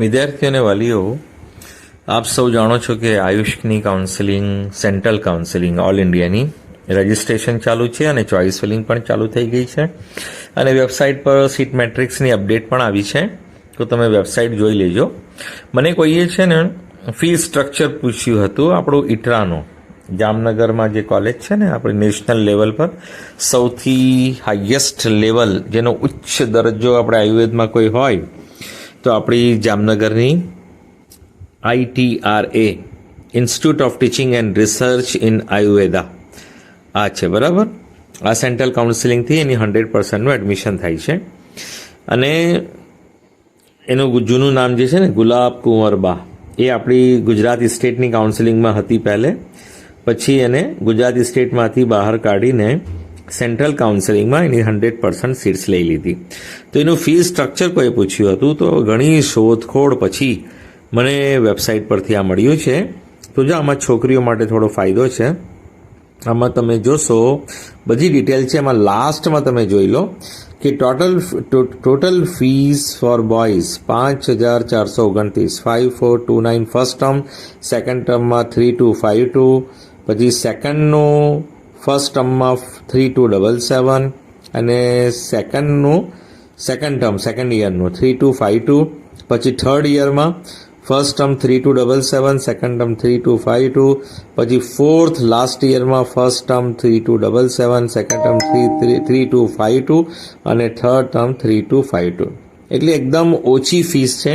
વિદ્યાર્થીઓ અને વાલીઓ, આપ સૌ જાણો છો કે આયુષ્કની કાઉન્સેલિંગ સેન્ટ્રલ કાઉન્સેલિંગ ઓલ ઇન્ડિયાની રજિસ્ટ્રેશન ચાલુ છે અને ચોઇસ ફિલિંગ પણ ચાલુ થઈ ગઈ છે. અને વેબસાઇટ પર સીટ મેટ્રિક્સની અપડેટ પણ આવી છે. તો તમે વેબસાઇટ જોઈ લેજો. મને કોઈએ છે ને ફી સ્ટ્રક્ચર પૂછ્યું હતું, આપણું ઇટરાનું જામનગરમાં જે કોલેજ છે ને, આપણે નેશનલ લેવલ પર સૌથી હાઈએસ્ટ લેવલ જેનો ઉચ્ચ દરજ્જો આપણે આયુર્વેદમાં કોઈ હોય તો આપણી જામનગરની ITRA institute of teaching and research in Ayurveda આ છે, બરાબર? આ સેન્ટ્રલ કાઉન્સિલિંગથી એની હંડ્રેડ પર્સન્ટનું એડમિશન થાય છે. અને એનું જૂનું નામ જે છે ને, ગુલાબ કુંવરબા એ આપણી ગુજરાત સ્ટેટની કાઉન્સિલિંગમાં હતી પહેલે. પછી એને ગુજરાત સ્ટેટમાંથી બહાર કાઢીને સેન્ટ્રલ કાઉન્સેલિંગમાં એની હંડ્રેડ પર્સન્ટ સીટ્સ લઈ લીધી. તો એનું ફી સ્ટ્રક્ચર કોઈ પૂછ્યું હતું, તો ઘણી શોધખોળ પછી મને વેબસાઇટ પરથી આ મળ્યું છે. તો જો આમાં છોકરીઓ માટે થોડો ફાયદો છે, આમાં તમે જોશો, બધી ડિટેલ છે એમાં લાસ્ટમાં તમે જોઈ લો કે total total fees for boys પાંચ હજાર ચારસો ઓગણત્રીસ. Five four two nine first term second ટર્મમાં થ્રી ટુ ફાઇવ ટુ પછી સેકન્ડનું ફર્સ્ટ ટર્મમાં થ્રી ટુ ડબલ સેવન અને સેકન્ડનું સેકન્ડ ટર્મ સેકન્ડ યરનું થ્રી ટુ ફાઇવ ટુ પછી third ઇયરમાં first term three two double seven second term three two five two પછી fourth last ઇયરમાં first term three two double seven second term three three three two five two અને third term three two five two એટલે એકદમ ઓછી fees છે.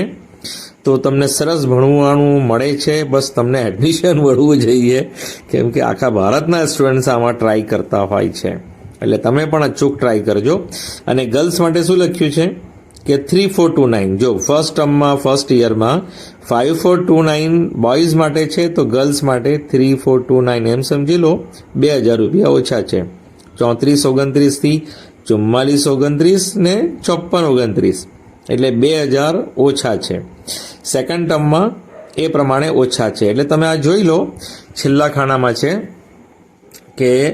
તો તમને સરસ ભણવાનું મળે છે. બસ તમને એડમિશન મળવું જોઈએ. કેમ કે આખા ભારતના સ્ટુડન્ટ્સ આમાં ટ્રાય કરતા હોય છે. એટલે તમે પણ અચૂક ટ્રાય કરજો. અને ગર્લ્સ માટે શું લખ્યું છે? કે થ્રી ફોર ટુ નાઇન જો ફર્સ્ટ ટર્મમાં first ઇયરમાં five four two nine boys માટે છે, તો ગર્લ્સ માટે થ્રી ફોર ટુ નાઇન એમ સમજી લો. બે હજાર રૂપિયા ઓછા છે. ચોત્રીસ ઓગણત્રીસથી ચુમ્માલીસ ઓગણત્રીસ ને ચોપન ઓગણત્રીસ. એટલે બે હજાર ઓછા છે. સેકન્ડ ટર્મમાં એ પ્રમાણે ઓછા છે. એટલે તમે આ જોઈ લો, છેલ્લા ખાનામાં છે કે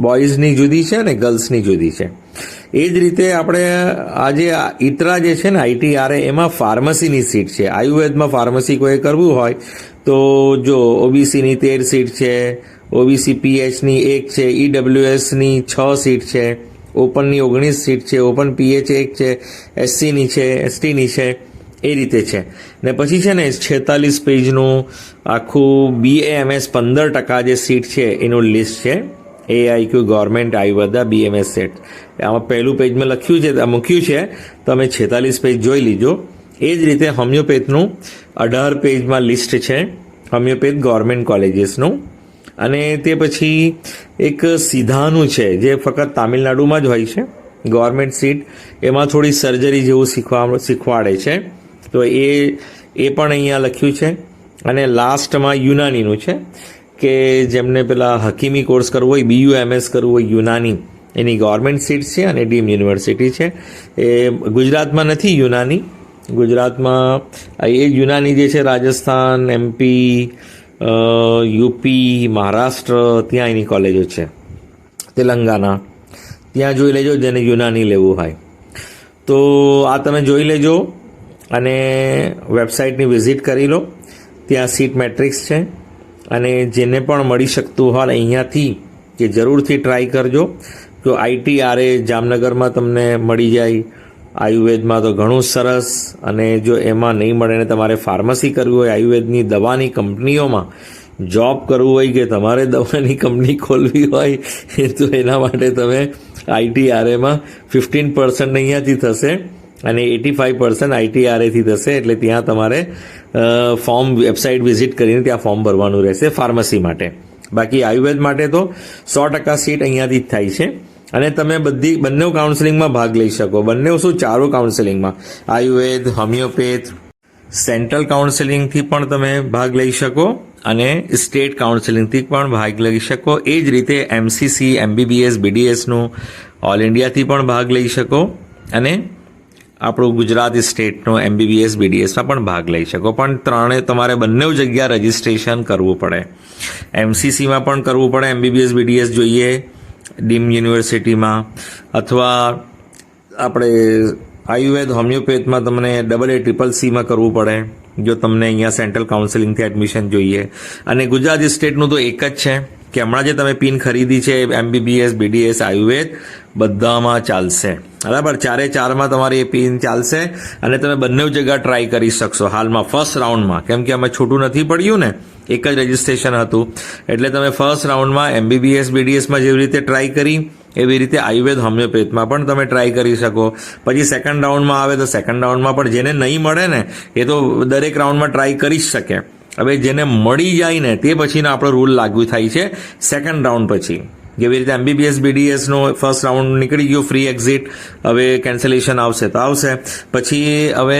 બોયઝની જુદી છે અને ગર્લ્સની જુદી છે. એ જ રીતે આપણે આજે ઇતરા જે છે ને આઈટીઆરએ એમાં ફાર્મસીની સીટ છે. આયુર્વેદમાં ફાર્મસી કોઈ કરવું હોય તો જો ઓબીસીની તેર સીટ છે ઓબીસી પીએચની એક છે ઈડબ્લ્યુએસની છ સીટ છે ઓપનની ઓગણીસ સીટ છે ઓપન પીએચ એક છે એસસીની છે એસટીની છે. એ રીતે છે. ને પછી છે ને છેતાલીસ પેજનું આખું બીએએમએસ પંદર ટકા જે સીટ છે, એનું લિસ્ટ છે. એ IQ government Ayurveda BAMS set આમાં પહેલું પેજમાં લખ્યું છે મૂક્યું છે. તમે છેતાલીસ પેજ જોઈ લીજો. એ જ રીતે હોમિયોપેથનું અઢાર પેજમાં લિસ્ટ છે હોમિયોપેથ ગવર્મેન્ટ કોલેજીસનું અને તે પછી એક સીધાનું છે, જે ફક્ત તામિલનાડુમાં જ હોય છે. ગવર્મેન્ટ સીટ એમાં થોડી સર્જરી જેવું શીખવા શીખવાડે છે. તો એ એ પણ અહીંયા લખ્યું છે. અને લાસ્ટમાં યુનાનીનું છે, કે જેમને પેલા હકીમી કોર્સ કરવો હોય બીયુ એમએસ કરવું હોય, યુનાની. એની ગવર્મેન્ટ સીટ છે અને ડીમ યુનિવર્સિટી છે. એ ગુજરાતમાં નથી યુનાની. ગુજરાતમાં એ યુનાની જે છે, રાજસ્થાન એમપી યુપી મહારાષ્ટ્ર, ત્યાં એની કોલેજો છે. તેલંગાના. ત્યાં જોઈ લેજો જેને યુનાની લેવું હોય. તો આ તમે જોઈ લેજો. અને વેબસાઇટની વિઝિટ કરી લો. ત્યાં સીટ મેટ્રિક્સ છે. અને જેને પણ મળી શકતું હોય અહીંયાથી કે જરૂરથી ટ્રાય કરજો. જો આઈટીઆરએ જામનગરમાં તમને મળી જાય, આયુર્વેદમાં તો ઘણું સરસ, અને જો એમાં નહીં મળે ને તમારે ફાર્મસી કરવી હોય, આયુર્વેદની દવાની કંપનીઓમાં જોબ કરવું હોય કે તમારે દવાની કંપની ખોલવી હોય, તો એના માટે તમે આઈટીઆરએમાં ફિફ્ટીન પર્સન્ટ અહીંયાથી થશે. અને એટી ફાઇવ પર્સન્ટ આઈટીઆરએથી થશે એટલે ત્યાં તમારે ફોર્મ વેબસાઇટ વિઝિટ કરીને ત્યાં ફોર્મ ભરવાનું રહેશે ફાર્મસી માટે. બાકી આયુર્વેદ માટે તો સો ટકા સીટ અહીંયાથી જ થાય છે. અને તમે બધી બંને કાઉન્સેલિંગમાં ભાગ લઈ શકો. બંને શું? ચારો કાઉન્સેલિંગમાં આયુર્વેદ હોમિયોપેથ સેન્ટ્રલ કાઉન્સેલિંગથી પણ તમે ભાગ લઈ શકો અને સ્ટેટ કાઉન્સેલિંગથી પણ ભાગ લઈ શકો. એ જ રીતે એમસીસી એમબીબીએસ બીડીએસનું ઓલ ઇન્ડિયાથી પણ ભાગ લઈ શકો. અને આપણું ગુજરાત સ્ટેટનો એમબીબીએસ બીડીએસમાં પણ ભાગ લઈ શકો. પણ ત્રણે તમારે બંને જગ્યા રજિસ્ટ્રેશન કરવું પડે. એમસીસીમાં પણ કરવું પડે એમબીબીએસ બીડીએસ જોઈએ, ડીમ યુનિવર્સિટીમાં. અથવા આપણે આયુર્વેદ, હોમિયોપેથમાં તમને ડબલ એ ટ્રિપલ સીમાં કરવું પડે, જો તમને અહીંયા સેન્ટ્રલ કાઉન્સિલિંગથી એડમિશન જોઈએ. અને ગુજરાત સ્ટેટનું તો એક જ છે, કે હમણાં જે તમે પિન ખરીદી છે એમબીબીએસ બીડીએસ આયુર્વેદ, બધામાં ચાલશે. બરાબર? ચારે ચારમાં તમારી એ પિન ચાલશે અને તમે બંને જગ્યા ટ્રાય કરી શકશો. હાલમાં ફર્સ્ટ રાઉન્ડમાં કેમ કે અમે છૂટું નથી પડ્યું ને, એક જ રજીસ્ટ્રેશન હતું. એટલે તમે ફર્સ્ટ રાઉન્ડમાં એમબીબીએસ બીડીએસમાં જેવી રીતે ટ્રાય કરી, એવી રીતે આયુર્વેદ, હોમિયોપેથમાં પણ તમે ટ્રાય કરી શકો. પછી સેકન્ડ રાઉન્ડમાં આવે તો સેકન્ડ રાઉન્ડમાં પણ જેને નહીં મળે ને, એ તો દરેક રાઉન્ડમાં ટ્રાય કરી જ શકે. હવે જેને મળી જાય ને, તે પછીનો આપણો રૂલ લાગુ થાય છે સેકન્ડ રાઉન્ડ પછી. જેવી રીતે એમબીબીએસ બીડીએસનો ફર્સ્ટ રાઉન્ડ નીકળી ગયો ફ્રી એક્ઝિટ હવે કેન્સલેશન આવશે તો આવશે. પછી હવે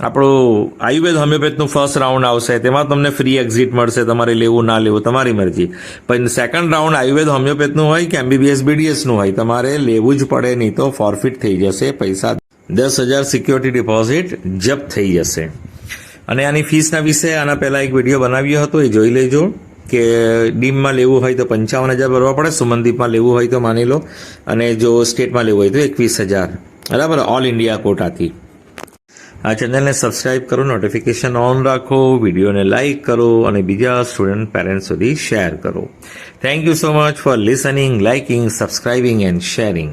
આપણું આયુર્વેદ હોમિયોપેથનું ફર્સ્ટ રાઉન્ડ આવશે, તેમાં તમને ફ્રી એક્ઝિટ મળશે, તમારે લેવું, ના લેવું, તમારી મરજી. પણ સેકન્ડ રાઉન્ડ આયુર્વેદ હોમિયોપેથનું હોય કે એમબીબીએસ બીડીએસનું હોય, તમારે લેવું જ પડે, નહીં તો ફોરફિટ થઈ જશે, પૈસા દસ હજાર સિક્યોરિટી ડિપોઝિટ જપ્ત થઈ જશે. અને આની ફીસના વિશે આના પહેલાં એક વીડિયો બનાવ્યો હતો, એ જોઈ લેજો. કે ડીમમાં લેવું હોય તો પંચાવન હજાર ભરવા પડે, સુમનદીપમાં લેવું હોય તો માની લો, અને જો સ્ટેટમાં લેવું હોય તો એકવીસ હજાર. બરાબર? ઓલ ઇન્ડિયા કોટાથી. આ ચેનલને સબસ્ક્રાઇબ કરો નોટિફિકેશન ઓન રાખો, વિડીયોને લાઇક કરો, અને બીજા સ્ટુડન્ટ પેરેન્ટ્સ સુધી શેર કરો. Thank you so much for listening liking subscribing and sharing